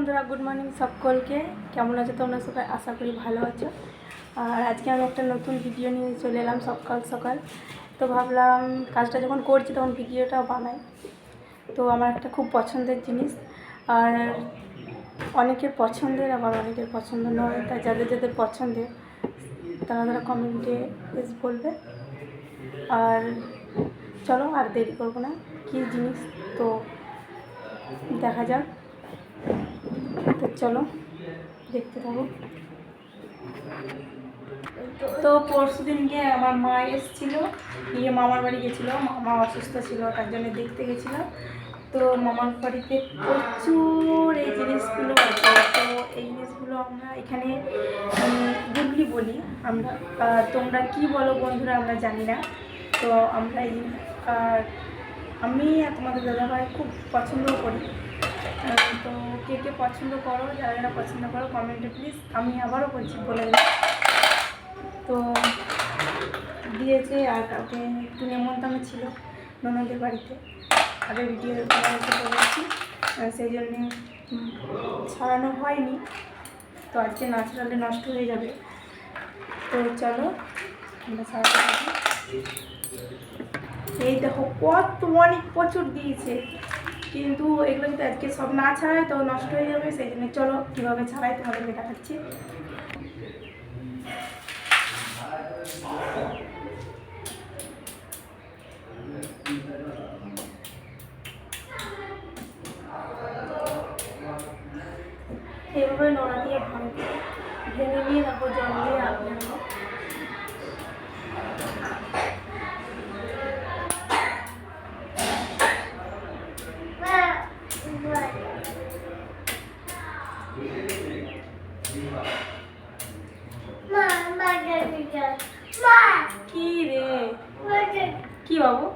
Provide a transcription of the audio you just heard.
বন্ধুরা good morning সকলকে। কেমন আছো তোমরা সবাই? আশা করি ভালো আছো। আর আজকে আমি একটা নতুন ভিডিও নিয়ে চলে এলাম সকাল সকাল। তো ভাবলাম, কাজটা যখন করছি তখন ভিডিওটা বানাই। তো আমার একটা খুব পছন্দের জিনিস। আর অনেকের পছন্দের, আবার অনেকের পছন্দ নয়। তাই যাদের যাদের পছন্দের, তারা তারা কমেন্টে বেশ বলবে। আর চলো, আর দেরি করব না। কী জিনিস? তো দেখা যাক। তো চলো, দেখতে থাকো। তো পরশু দিনকে আমার মা এসেছিল গিয়ে মামার বাড়ি গেছিল। মামা অসুস্থ ছিল, তার জন্য দেখতে গেছিলাম। তো মামার বাড়িতে প্রচুর এই জিনিসগুলো আছে। তো এই জিনিসগুলো আমরা এখানে গুগলি বলি। আমরা তোমরা কি বলো বন্ধুরা, আমরা জানি না। তো আমরা এই আর আমি তোমাদের দাদাভাই খুব পছন্দও করি। তো কে কে পছন্দ করো, যারা যারা পছন্দ করো কমেন্টে প্লিজ আমি আবারও বলছি, বলে দিই তো দিয়েছে আর কাউকে একটু নেমন্তন্ন ছিল ননদের বাড়িতে। আগে ভিডিও বলেছি সেই জন্যে ছাড়ানো হয়নি। তো আজকে না ছাড়ালে নষ্ট হয়ে যাবে। তো চলো, আমরা ছাড়াতে এই দেখো কত অনেক প্রচুর দিয়েছে। কিন্তু এগুলো যদি আজকে সব না ছাড়াই তো নষ্ট হয়ে যাবে, সেই জন্য চলো কীভাবে ছাড়াই তোমাদেরকে দেখাচ্ছি। এভাবে নোড়া দিয়ে ভাঙতে ভেঙে নিয়ে তারপর জল দিয়ে আঁকড়ে নেব মা মা কি রে? কি বাবু?